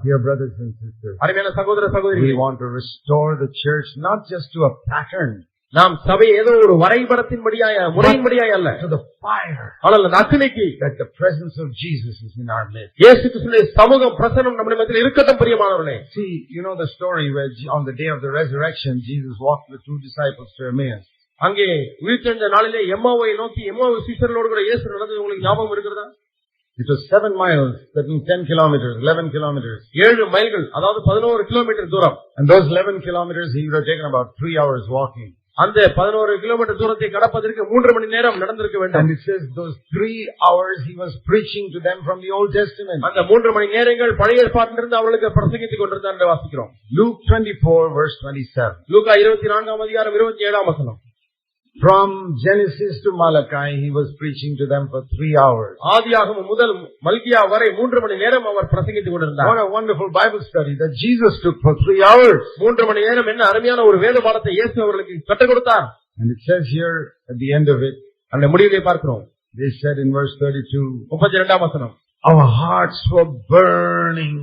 Dear brothers and sisters, அருமையான சகோதர we want to restore the church not just to a pattern, நாம் சபை ஏதோ ஒரு வரைபடத்தின்படியாய முறையின்படியாய் அல்ல to the fire ஆனால் அந்த அக்னிக்கு that the presence of Jesus is in our midst. இயேசு கிறிஸ்துவின் சமூகம் பிரசனம் நம்முடைய மத்தியில் இருக்கட்டும் பிரியமானவர்களே See, you know the story where Je- on the day of the resurrection, Jesus walked with two disciples to Emmaus. அங்கே உயிர்த்தெழுந்த நாளிலே எம்மாவை நோக்கி எம்மாவு சீசர்களோடு கூட இயேசு நடந்தது உங்களுக்கு ஞாபகம் இருக்கிறதா It was seven miles, that means ten kilometers, eleven kilometers. ஏழு மைல்கள் அதாவது பதினோரு கிலோமீட்டர் தூரம் And those eleven kilometers, he would have taken about three hours walking. அந்த பதினோரு கிலோமீட்டர் தூரத்தை கடப்பதற்கு மூன்று மணி நேரம் நடந்திருக்க வேண்டும் And it says those three hours he was preaching to them from the Old Testament. அந்த மூன்று மணி நேரங்கள் பழைய ஏற்பாட்டிலிருந்து அவர்களுக்கு பிரசங்கித்துக் கொண்டிருந்தார் என்று வாசிக்கிறோம் Luke 24 verse 27. லூகா இருபத்தி நான்காம் அதிகாரம் இருபத்தி ஏழாம் வசனம் From Genesis to Malachi, he was preaching to them for three hours. ஆதியாகமம் முதல் மல்கியா வரை மூன்று மணி நேரம் அவர் பிரசங்கித்துக் கொண்டிருந்தார் What a wonderful Bible study that Jesus took for three hours. மூன்று மணி நேரம் என்ன அருமையான ஒரு வேத பாடத்தை இயேசு அவர்களுக்கு கற்றுக் கொடுத்தார் And it says here at the end of it, அந்த முடிவிலே பார்க்கிறோம் they said in verse 32, முப்பத்தி இரண்டாம் வசனம் our hearts were burning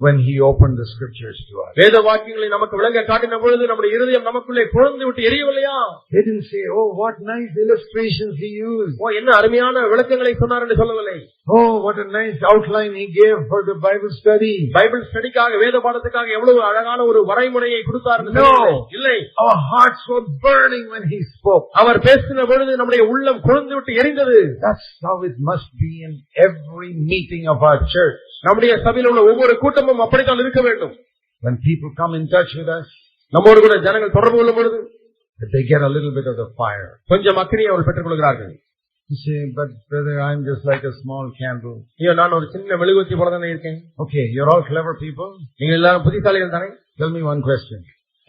when he opened the scriptures to us. வேத வாக்கியங்களை நமக்கு விளங்க காட்டின பொழுது நம்முடைய இருதயம் நமக்குள்ளே குழந்து விட்டு எரியவில்லையா They didn't say, oh, what nice illustrations he used. ஓ என்ன அருமையான விளக்கங்களை சொன்னார் என்று சொல்லவில்லை Oh, what a nice outline he gave for the Bible study. Bible ஸ்டடிக்காக வேத பாடத்துக்காக எவ்வளவு அழகான ஒரு வரைமுறையை கொடுத்தார் என்று No. சொல்லவில்லை. இல்லை Our hearts were burning when he spoke. அவர் பேசின பொழுது நம்முடைய உள்ளம் குழந்து விட்டு எரிந்தது That's how it must be in every meeting of our church. நம்முடைய சபையில் உள்ள ஒவ்வொரு கூட்டமும் அப்படித்தான் இருக்க வேண்டும் When people come in touch with us, நம்மோடு கூட ஜனங்கள் தொடர்பு கொள்ளும் பொழுது they get a little bit of the fire. கொஞ்சம் அக்கறையை அவர்கள் பெற்றுக் கொள்கிறார்கள் You say, but brother, I'm just like a small candle. ஐயோ நான் ஒரு சின்ன மெழுகுவத்தி போல தானே இருக்கேன் Okay, you're all clever people. நீங்க எல்லாரும் புத்திசாலிகள் தானே Tell me one question.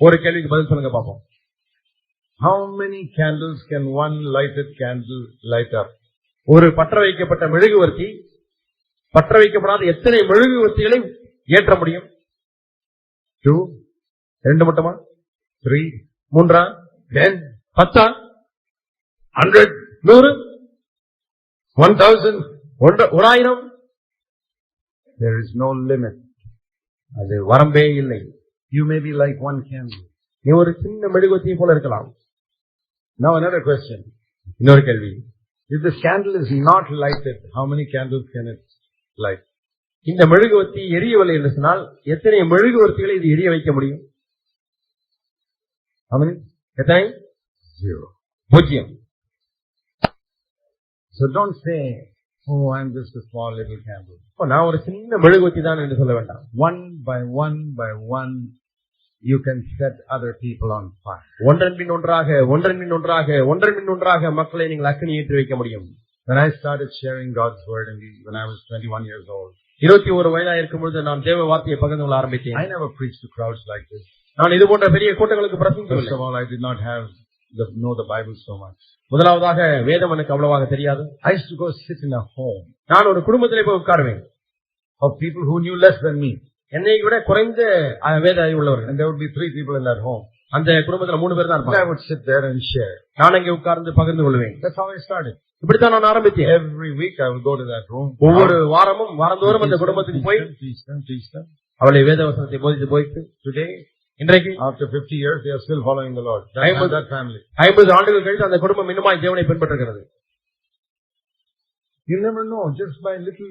ஒரு கேள்விக்கு பதில் சொல்லுங்க பாப்போம் How many candles can one lighted candle light up? ஒரு பற்ற வைக்கப்பட்ட மெழுகுவர்த்தி பற்ற வைக்கப்படாத எத்தனை மெழுகுவர்த்திகளை ஏற்ற முடியும் Two, ரெண்டு மட்டுமா three, மூன்றா ten, பத்தா hundred, நூறு thousand? ஒன்று ஒரு ஆயிரம் There is no limit. அது வரம்பே இல்லை You may be like one candle. நீ ஒரு சின்ன மெழுகுவத்தியை போல இருக்கலாம் Now another question. இன்னொரு கேள்வி If this candle is not lighted, how many candles can it light? இந்த மெழுகுவத்தி எரியவில்லை என்று சொன்னால் எத்தனை மெழுகுவர்த்திகளை இது எரிய வைக்க முடியும்? எத்தனை. பூஜ்ஜியம் So don't say, oh, I'm just a small little candle. அப்ப நான் ஒரு சின்ன மெழுகுவத்தி தான் என்று சொல்ல வேண்டாம் by one by one, you can set other people on fire. ஒன்றன் பின் ஒன்றாக ஒன்றன் பின் ஒன்றாக ஒன்றன் பின் ஒன்றாக மக்களை நீங்கள் அக்கினி ஏற்றி வைக்க முடியும் When I started sharing God's word in the, when I was 21 years old, இருபத்தி ஒரு வயதா இருக்கும் பொழுது நான் தேவ வார்த்தையை பகிர்ந்து கொள்ள ஆரம்பித்தேன் I never preached to crowds like this. நான் இது போன்ற பெரிய கூட்டங்களுக்கு First பிரசங்கிக்கவில்லை of all, I did not have the, know the Bible so much. முதலாவதாக வேதம் எனக்கு அவ்வளவாக தெரியாது I used to go sit in a home நான் ஒரு குடும்பத்திலே போய் உட்காருவேன் of people who knew less than me. என்னை விட குறைந்த அஹ், வேத அறிவு உள்ளவர்கள் And there would be three people in that home. அந்த குடும்பத்துல மூணு பேர் தான் And I இருப்பாங்க would sit there and share. நான் அங்கே உட்கார்ந்து பகிர்ந்து கொள்வேன் That's how I started. இப்படித்தான் நான் ஆரம்பித்தேன் Every week I would go to that room. ஒவ்வொரு வாரமும் வாரந்தோறும் அந்த Teach them, குடும்பத்துக்கு teach போய் them, teach them, teach them. அவளை வேத வசனத்தை போதித்து போயிட்டு Today, இன்றைக்கு after 50 years, they are still following the Lord. That, I was- that family. ஐம்பது ஆண்டுகள் கழித்து அந்த குடும்பம் இன்னுமாய் தேவனை பின்பற்றுகிறது You never know. Just by little,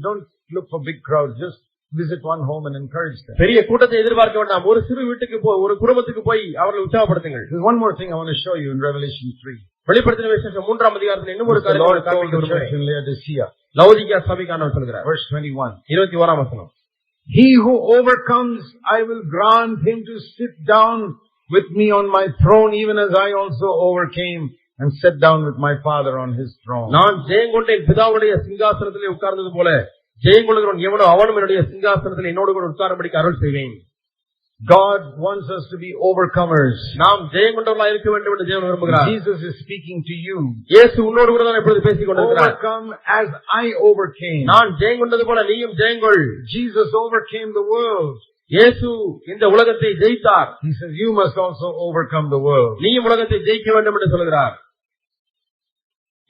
don't look for big crowds. Just visit one home and encourage them. பெரிய கூட்டத்தை எதிர்பார்க்க வேண்டாம் ஒரு சிறு வீட்டுக்கு போய் ஒரு குடும்பத்துக்கு போய் அவர்களை உற்சாகப்படுத்துங்கள் There's one more thing I want to show you in Revelation 3. வெளிப்படுத்தின விசேஷம் மூன்றாம் அதிகாரத்தில் இன்னும் ஒரு Which the Lord காரியத்தை told காண்பிக்க the church விரும்புகிறேன் in Laodicea. லவுதிகா சபைக்கானவர் சொல்கிறார் Verse 21. இருபத்தி ஓராம் வசனம் He who overcomes, I will grant him to sit down with me on my throne, even as I also overcame and sat down with my Father on his throne. நான் ஜெயங்கொண்டேன் பிதாவுடைய சிங்காசனத்திலே உட்கார்ந்தது போல ஜெயங்கொள்கிறவன் எவனோ அவனும் என்னுடைய சிங்காசனத்தில் என்னோடு கூட உட்காரும்படிக்கு அருள் செய்வேன் God wants us to be overcomers. நாம் ஜெயங்கொண்டவர்களா இருக்க வேண்டும் என்று தேவன் விரும்புகிறார் Jesus is speaking to you. இயேசு உன்னோடு கூட தான் இப்பொழுது பேசிக் கொண்டிருக்கிறார் Overcome as I overcame. நான் ஜெயங்கொண்டது போல நீயும் ஜெயங்கொள் Jesus overcame the world. இயேசு இந்த உலகத்தை ஜெயித்தார் He says you must also overcome the world. நீயும் உலகத்தை ஜெயிக்க வேண்டும் என்று சொல்கிறார்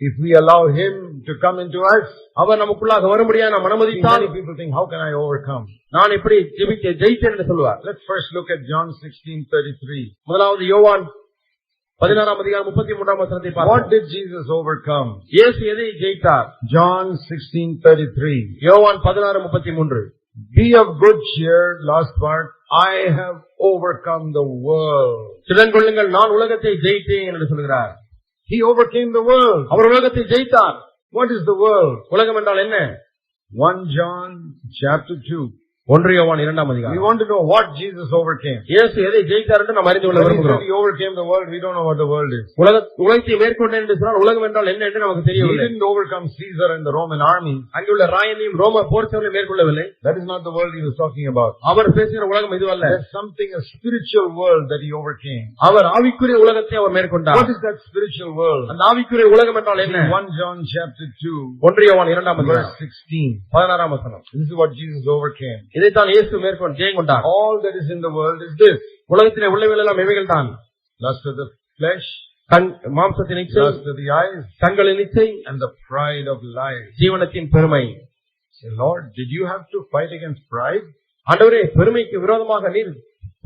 if we allow Him to come into us, அவர் நமக்குள்ளாக வரும்படியா நாம் அனுமதித்தால் many people think, how can I overcome? நான் எப்படி ஜெபிக்க ஜெயித்தேன் என்று சொல்லுவார் Let's first look at John 16:33. முதலாவது யோவான் பதினாறாம் அதிகாரம் முப்பத்தி மூன்றாம் வசனத்தை What பார்ப்போம் did Jesus overcome? இயேசு எதை ஜெயித்தார் John 16:33. யோவான் பதினாறு முப்பத்தி மூன்று Be of good cheer, last part. I have overcome the world. திடன் கொள்ளுங்கள் நான் உலகத்தை ஜெயித்தேன் என்று சொல்கிறார் He overcame the world. அவர் உலகத்தை ஜெயித்தார் What is the world? உலகம் என்றால் என்ன 1 John chapter 2. ஒன்று யோவான் இரண்டாம் We அதிகாரம் want to know what Jesus overcame. இயேசு எதை ஜெயித்தார் என்று நாம் அறிந்து கொள்ள he விரும்புகிறோம் he overcame the world, we don't know what the world is. உலக உலகத்தை மேற்கொண்டேன் என்று சொன்னால் உலகம் என்றால் என்ன என்று நமக்கு He தெரியவில்லை didn't overcome Caesar and the Roman army. அங்குள்ள ராயனையும் ரோம போர் சேவலை மேற்கொள்ளவில்லை That is not the world he was talking about. அவர் பேசுகிற உலகம் இதுவல்ல There's something, a spiritual world that he overcame. அவர் ஆவிக்குரிய உலகத்தை அவர் மேற்கொண்டார் What is that spiritual world? அந்த ஆவிக்குரிய உலகம் என்றால் என்ன 1 John chapter 2, ஒன்று யோவான் இரண்டாம் அதிகாரம் 16. பதினாறாம் வசனம் This is what Jesus overcame. இதைத்தான் இயேசு மேற்கொண்டு ஜெயம் கொண்டார் All that is in the world is this. உலகத்திலே உள்ளவைகள் எல்லாம் இவைகள் தான் Lust of the flesh, கண் மாம்சத்தின் இச்சை lust of the eyes, கண்களின் இச்சை and the pride of life. ஜீவனத்தின் பெருமை Lord, did you have to fight against pride? ஆண்டவரே பெருமைக்கு விரோதமாக நீர்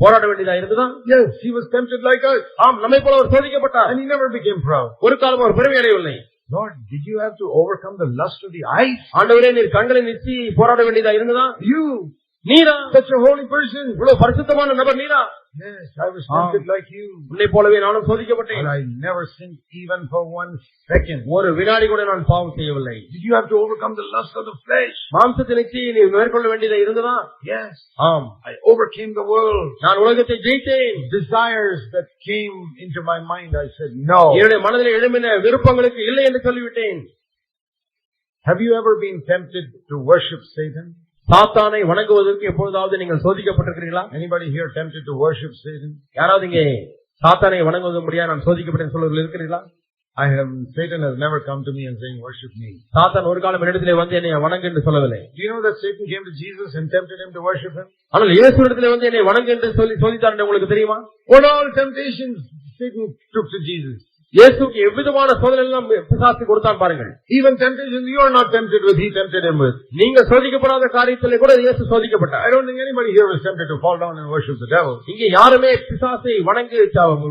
போராட வேண்டியதா இருந்ததா Yes, he was tempted like us. ஆம் நம்மை போல அவர் சோதிக்கப்பட்டார் And he never became proud. ஒரு காலம் அவர் பெருமை அடையவில்லை Lord, did you have to overcome the lust of the eyes? ஆண்டவரே நீர் கண்களின் இச்சையை போராட வேண்டியதா இருந்ததா You, நீரா such a holy person. இவ்வளவு பரிசுத்தமான நபர் நீரா Yes, I was tempted like you. உன்னை போலவே நானும் But சோதிக்கப்பட்டேன் I never sinned even for one second. ஒரு வினாடி கூட நான் பாவம் செய்யவில்லை Did you have to overcome the lust of the flesh? மாம்சத்தின் இச்சையை நீ மேற்கொள்ள வேண்டியதா இருந்ததா Yes. ஆம் I overcame the world. நான் உலகத்தை ஜெயித்தேன் Desires that came into my mind, I said, no. என்னுடைய மனதில் எழும்பின விருப்பங்களுக்கு இல்லை என்று சொல்லிவிட்டேன் Have you ever been tempted to worship Satan? சாத்தானை வணங்குவதற்கு எப்பொழுதாவது நீங்கள் சோதிக்கப்பட்டிருக்கிறீர்களா Anybody here tempted to worship Satan? யாராவது இங்கே சாத்தானை வணங்குவது முடியாது நான் சோதிக்கப்பட்டேன் சொல்வதில் இருக்கிறீர்களா I have, Satan has never come to me and saying, worship me. சாத்தான் ஒரு காலம் என்னிடத்திலே வந்து என்னை வணங்கு என்று சொல்லவில்லை Do you know that Satan came to Jesus and tempted him to worship him? ஆனால் இயேசு இடத்திலே வந்து என்னை வணங்கு என்று சொல்லி சோதித்தார் என்று உங்களுக்கு தெரியுமா What all temptations Satan took to Jesus? இயேசுக்கு எவ்விதமான சோதனை எல்லாம் பிசாசு கொடுத்தான் பாருங்கள் temptations you are not tempted with, he tempted him with. நீங்கள் சோதிக்கப்படாத காரியத்திலே கூட இயேசு சோதிக்கப்பட்டார் I don't think anybody here was tempted to fall down and worship the devil. இங்கே யாருமே பிசாசை வணங்கு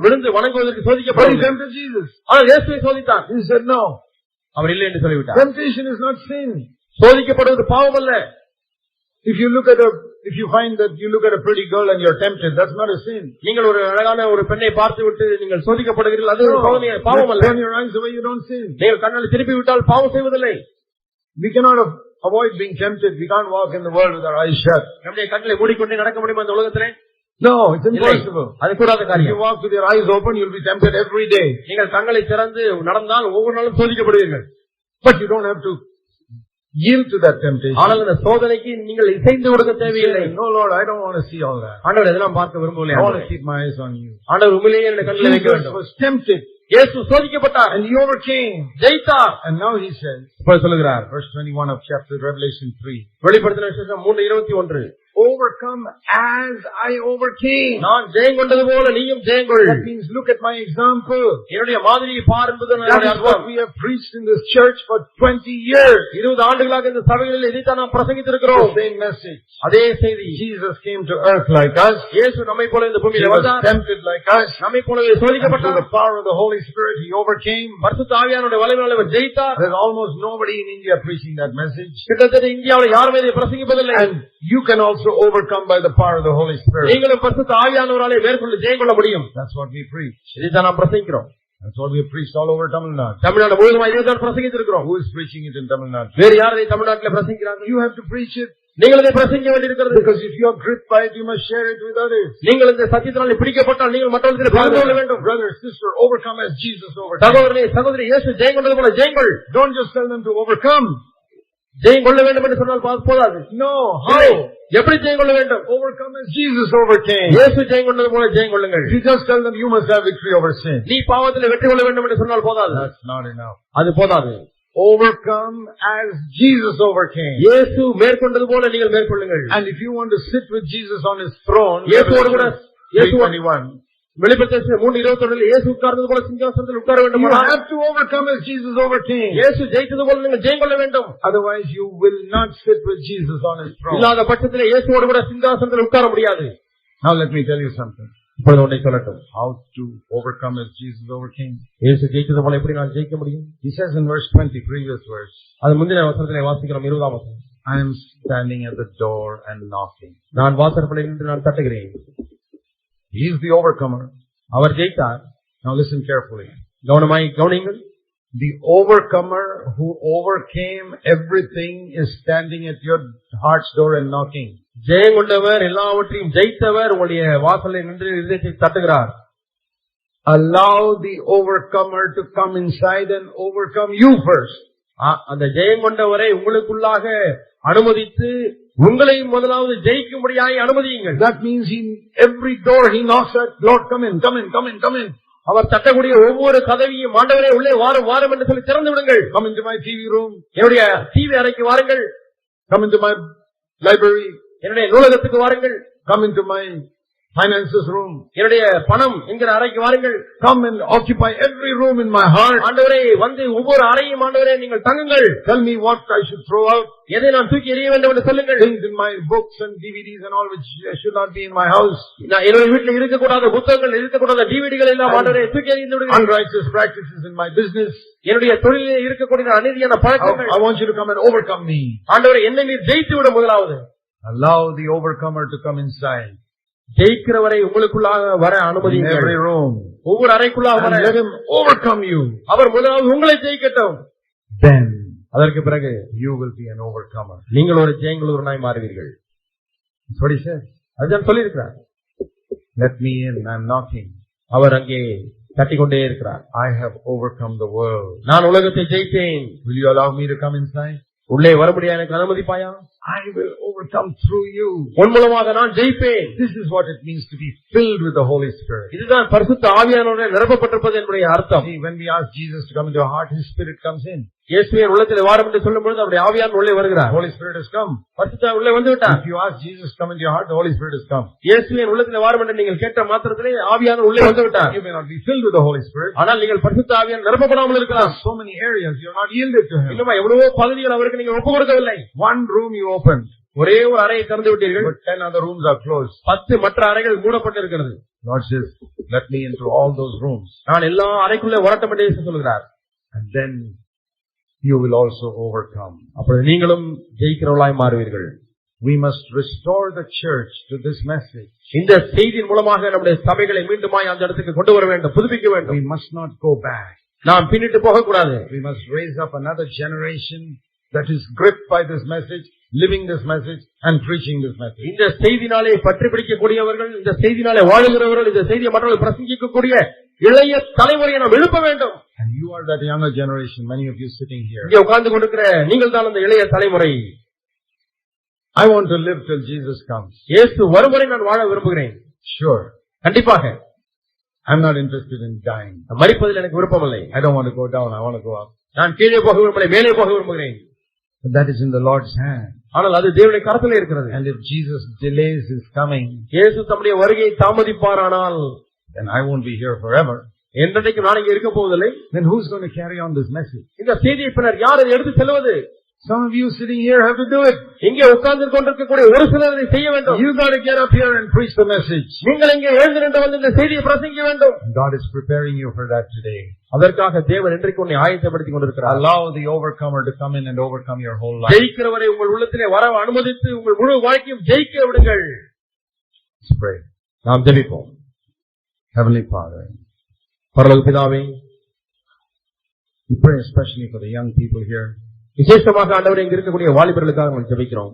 விழுந்து வணங்குவதற்கு சோதிக்கப்படவில்லை tempted Jesus. ஆனால் இயேசுவை சோதித்தான் He said, no. அவர் இல்லை என்று சொல்லிவிட்டார் Temptation is not sin. சோதிக்கப்படுவது பாவம் அல்ல you look at a, if you find that you look at a pretty girl and you're tempted, that's not a sin. நீங்கள் ஒரு அழகான ஒரு பெண்ணை பார்த்து விட்டு நீங்கள் சோதிக்கப்படுகிறீர்கள் அது ஒரு பாவம் அல்ல Turn your eyes away, you don't sin. நீங்கள் கண்ணால் திருப்பி விட்டால் பாவம் செய்வதில்லை We cannot av- avoid being tempted. We can't walk in the world with our eyes shut. நம்முடைய கண்களை மூடிக்கொண்டே நடக்க முடியுமா இந்த உலகத்திலே No, it's impossible. அது கூடாத If you காரியம் walk with your eyes open, you'll be tempted every day. நீங்கள் கண்களை திறந்து நடந்தால் ஒவ்வொரு நாளும் சோதிக்கப்படுவீர்கள் But you don't have to yield to that temptation. ஆனால் இந்த சோதனைக்கு நீங்கள் இசைந்து கொடுக்க தேவையில்லை Say, no Lord, I don't want to see all that. ஆண்டவர் இதெல்லாம் பார்க்க விரும்பவில்லை I want to ஆண்டவரே. keep my eyes on you. ஆண்டவர் உண்மையிலேயே என்னுடைய கண்களை வைக்க Jesus வேண்டும் was tempted இயேசு சோதிக்கப்பட்டார் and he overcame. ஜெயித்தார் And now he says, இப்ப சொல்லுகிறார் verse 21 of chapter Revelation 3, வெளிப்படுத்தின விசேஷம் மூன்று இருபத்தி ஒன்று overcome as I overcame. நான் ஜெயம் கொண்டது போல நீயும் ஜெயங்கொள் That means look at my example. என்னுடைய மாதிரியை பார் என்பது That என்னுடைய is what அர்த்தம் we have preached in this church for 20 years. இருபது ஆண்டுகளாக இந்த சபைகளில் இதைத்தான் நாம் The பிரசங்கித்திருக்கிறோம் same message. அதே செய்தி Jesus came to earth like us. இயேசு நம்மை போல இந்த He பூமியில was வந்தார் tempted like us. நம்மை போலவே And through சோதிக்கப்பட்டார் the power of the Holy Spirit, he overcame. பரிசுத்த ஆவியானுடைய வலிமையால் அவர் ஜெயித்தார் There's almost nobody in India preaching that message. கிட்டத்தட்ட இந்தியாவில் யாருமே இதை பிரசங்கிப்பதில்லை And you can also overcome by the power of the Holy Spirit. நீங்களும் பரிசுத்த ஆவியானவராலே மேற்கொண்டு ஜெயம் கொள்ள முடியும் That's what we preach. இதைத்தான் நாம் பிரசங்கிக்கிறோம் That's what we have preached all over Tamil Nadu. Tamil Nadu முழுவதும் இதைத்தான் பிரசங்கித்திருக்கிறோம் Who is preaching it in Tamil Nadu? வேறு யார் இதை தமிழ்நாட்டில் பிரசங்கிக்கிறார்கள் You have to preach it நீங்கள் இதை பிரசங்கிக்க வேண்டியிருக்கிறது because if you are gripped by it, you must share it with others. நீங்கள் இந்த சத்தியத்தினால் பிடிக்கப்பட்டால் நீங்கள் மற்றவர்களுக்கு பகிர்ந்து கொள்ள Brother, வேண்டும் brother, sister, overcome as Jesus overcame. சகோதரனே சகோதரி இயேசு ஜெயம் கொண்டது போல ஜெயங்கள் Don't just tell them to overcome. ஜெயம் கொள்ள வேண்டும் என்று சொன்னால் பா- போதாது No, இல்லை. how? எப்படி ஜெயம் கொள்ள வேண்டும் Overcome as Jesus overcame. இயேசு ஜெயம் கொண்டது போல ஜெயம் கொள்ளுங்கள் If you just tell them you must have victory over sin, நீ பாவத்தில் வெற்றி கொள்ள வேண்டும் என்று சொன்னால் போதாது that's not enough. அது போதாது Overcome as Jesus overcame. இயேசு மேற்கொண்டது போல நீங்கள் மேற்கொள்ளுங்கள் And if you want to sit with Jesus on his throne, இயேசுவோடு கூட Revelation இயேசுவோடு 3:21, வெளிப்படுத்த மூணு இருபத்தொன்னில் இயேசு உட்கார்ந்தது போல சிங்காசனத்தில் உட்கார வேண்டும் You have to overcome as Jesus overcame. இயேசு ஜெயித்தது போல நீங்கள் வேண்டும் Otherwise you will not sit with Jesus on his throne. இல்லாத பட்சத்தில் இயேசுவோடு கூட சிங்காசனத்தில் உட்கார முடியாது Now let me tell you something. இப்பொழுது ஒன்றை சொல்லட்டும் How to overcome as Jesus overcame. இயேசு ஜெயித்தது போல எப்படி நான் ஜெயிக்க முடியும் He says in verse 20, previous verse, அது முந்தின வசனத்திலே வாசிக்கிறோம் இருபதாம் வசனம் I am standing at the door and knocking. நான் வாசற்படை நின்று நான் தட்டுகிறேன் Overcomer. அவர் ஜெயித்தார் Now listen carefully. கவனமாய் கவனியுங்கள் The overcomer who overcame everything is standing at your heart's door and knocking. ஜெயம் கொண்டவர் எல்லாவற்றையும் ஜெயித்தவர் உங்களுடைய வாசலில் நின்று இதயத்தை தட்டுகிறார் Allow the overcomer to come inside and overcome you first. ஆ- அந்த ஜெயம் கொண்டவரை உங்களுக்குள்ளாக அனுமதித்து உங்களை முதலாவது ஜெயிக்கும்படியாய் அனுமதியுங்கள். That means he, every door he knocks at, Lord come in, come in, come in, come in. அவர் தட்டக்கூடிய ஒவ்வொரு கதவியும் ஆண்டவரே உள்ளே வாரம் வாரம் என்று சொல்லி திறந்து விடுங்கள். Come into my TV room, என்னுடைய டிவி அறைக்கு வாருங்கள். Come into my library, என்னுடைய நூலகத்துக்கு வாருங்கள். Come into my finances room. என்னுடைய பணம் என்கிற அறைக்கு வாருங்கள் Come and occupy every room in my heart. ஆண்டவரே வந்து ஒவ்வொரு அறையும் ஆண்டவரே நீங்கள் தங்குங்கள் Tell me what I should throw out. எதை நான் தூக்கி எறிய வேண்டும் என்று சொல்லுங்கள் in my books and DVDs and all which should not be in my house. நான் என்னுடைய வீட்டில் இருக்கக்கூடாத புத்தகங்கள் இருக்கக்கூடாத டிவிடிகள் எல்லாம் ஆண்டவரே தூக்கி எறிந்து விடுங்கள் Unrighteous practices in my business. என்னுடைய தொழிலில் இருக்கக்கூடிய அநீதியான பழக்கங்கள் I want you to come and overcome me. ஆண்டவரை என்னை நீர் ஜெயித்து விட முதலாவது Allow the overcomer to come inside. ஜெயிக்கிறவரை உங்களுக்குள்ளாக வர room. ஒவ்வொரு அறைக்குள்ளாக. அவர் முதலாவது உங்களை ஜெயிக்கட்டும் அதற்கு பிறகு you will be an overcomer. நீங்கள் ஒரு ஜெயங்குழுவனாய் மாறுவீர்கள் he says. அதுதான் சொல்லியிருக்கிறார் me in. I'm knocking. அவர் அங்கே தட்டிக்கொண்டே இருக்கிறார் I have overcome the world. நான் உலகத்தை ஜெயித்தேன் Will you allow me to come inside? உள்ளே வரும்படியா எனக்கு அனுமதிப்பாயா I will overcome through you. உன் மூலமாக நான் ஜெயிப்பேன் This is what it means to be filled with the Holy Spirit. இதுதான் பரிசுத்த ஆவியானவரை நிரப்பப்பட்டிருப்பது என்னுடைய அர்த்தம் See, when we ask Jesus to come into our heart, His Spirit comes in. இயேசுவின் உள்ளத்தில் வாரம் என்று சொல்லும் பொழுது அவருடைய ஆவியான் உள்ளே The வருகிறார் Holy Spirit has come. பரிசுத்த உள்ளே வந்து விட்டார் If you ask Jesus to come into your heart, the Holy Spirit has come. இயேசுவின் உள்ளத்தில் வாரம் என்று நீங்கள் கேட்ட மாத்திரத்திலே ஆவியான உள்ளே வந்து விட்டார் You may not be filled with the Holy Spirit. ஆனால் நீங்கள் பரிசுத்த ஆவியான் நிரப்பப்படாமல் இருக்கலாம் So many areas you're not yielded to Him. இன்னுமா எவ்வளவோ பகுதிகள் அவருக்கு நீங்கள் ஒப்பு கொடுக்கவில்லை One room you opened, ஒரே ஒரு அறையை திறந்து விட்டீர்கள் but ten other rooms are closed. பத்து மற்ற அறைகள் மூடப்பட்டிருக்கிறது Lord says, let me into all those rooms. நான் எல்லா அறைக்குள்ளே வரட்டும் என்று இயேசு சொல்கிறார் And then you will also overcome. அப்பொழுது நீங்களும் ஜெயிக்கிறவர்களாய் மாறுவீர்கள் We must restore the church to this message. இந்த செய்தியின் மூலமாக நம்முடைய சபைகளை மீண்டுமாய் அந்த இடத்துக்கு கொண்டு வர வேண்டும் புதுப்பிக்க வேண்டும் We must not go back. நாம் பின்னிட்டு போகக்கூடாது We must raise up another generation that is gripped by this message, living this message, and preaching this message. இந்த செய்தினாலே பற்றி பிடிக்கக்கூடியவர்கள் இந்த செய்தினாலே வாழுகிறவர்கள் இந்த செய்தியை மற்றவர்கள் பிரசங்கிக்கக்கூடிய இளைய தலைமுறையை நாம் எழுப்ப வேண்டும் And you are that younger generation, many of you sitting here. இங்கே உட்கார்ந்து கொண்டிருக்கிற நீங்கள் தான் அந்த இளைய தலைமுறை I want to live till Jesus comes. இயேசு வரும் வரை நான் வாழ விரும்புகிறேன் Sure. கண்டிப்பாக I'm not interested in dying. மறிப்பதில் எனக்கு விருப்பமில்லை I don't want to go down, I want to go up. நான் கீழே போக விரும்பலை மேலே போக விரும்புகிறேன் that is in the Lord's hand. ஆனால் அது தேவனுடைய கரத்திலே இருக்கிறது And if Jesus delays his coming, இயேசு தம்முடைய வருகையை தாமதிப்பாரானால் then I won't be here forever. என்றைக்கும் நான் இங்கே இருக்க போவதில்லை Then who's going to carry on this message? இந்த செய்தியை பின்னர் யார் எடுத்து செல்வது Some of you sitting here have to do it. இங்கே உட்கார்ந்து கொண்டிருக்கக்கூடிய ஒரு சிலர் இதை செய்ய வேண்டும் You got to get up here and preach the message. நீங்கள் இங்கே எழுந்து நின்று வந்து இந்த செய்தியை பிரசங்கிக்க வேண்டும் God is preparing you for that today. அதற்காக தேவன் இன்றைக்கு உன்னை ஆயத்தப்படுத்திக் கொண்டிருக்கிறார் Allow the overcomer to come in and overcome your whole life. ஜெயிக்கிறவரை உங்கள் உள்ளத்திலே வர அனுமதித்து உங்கள் முழு வாழ்க்கையும் ஜெயிக்க விடுங்கள் Let's pray. நாம் ஜெபிப்போம் Heavenly Father, பரலோக பிதாவே we pray especially for the young people here. விசேஷமாக ஆண்டவரை இங்க இருக்கக்கூடிய வாலிபர்களுக்காக நாங்கள் ஜெபிக்கிறோம்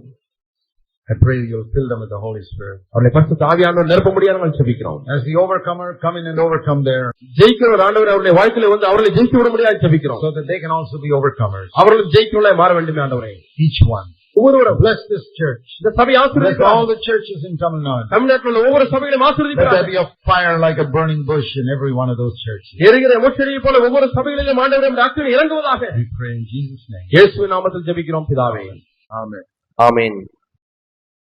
I pray you'll fill them with the Holy Spirit. அவர்களை பரிசுத்த ஆவியானவர் நிரப்ப முடியாது நாங்கள் ஜெபிக்கிறோம் As the overcomer, come in and overcome there ஜெயிக்கிறவர் ஆண்டவர் அவருடைய வாழ்க்கையில வந்து அவர்களை ஜெயித்து விட முடியாது ஜெபிக்கிறோம் so that they can also be overcomers. அவர்களும் ஜெயிக்கிறவர்களாய் மாற வேண்டுமே ஆண்டவரே Each one. ஒவ்வொருவரும் Bless this church. இந்த சபை Bless all ஆசீர்வதிக்கிறார் the churches in Tamil Nadu. தமிழ்நாட்டில் உள்ள ஒவ்வொரு சபைகளையும் Let there ஆசீர்வதிக்கிறார் be a fire like a burning bush in every one of those churches. எரிகிற முச்செடியை போல ஒவ்வொரு சபைகளிலும் ஆண்டவரும் அக்கினி இறங்குவதாக We pray in Jesus' name. இயேசுவின் நாமத்தில் ஜெபிக்கிறோம் பிதாவே Amen. ஆமென்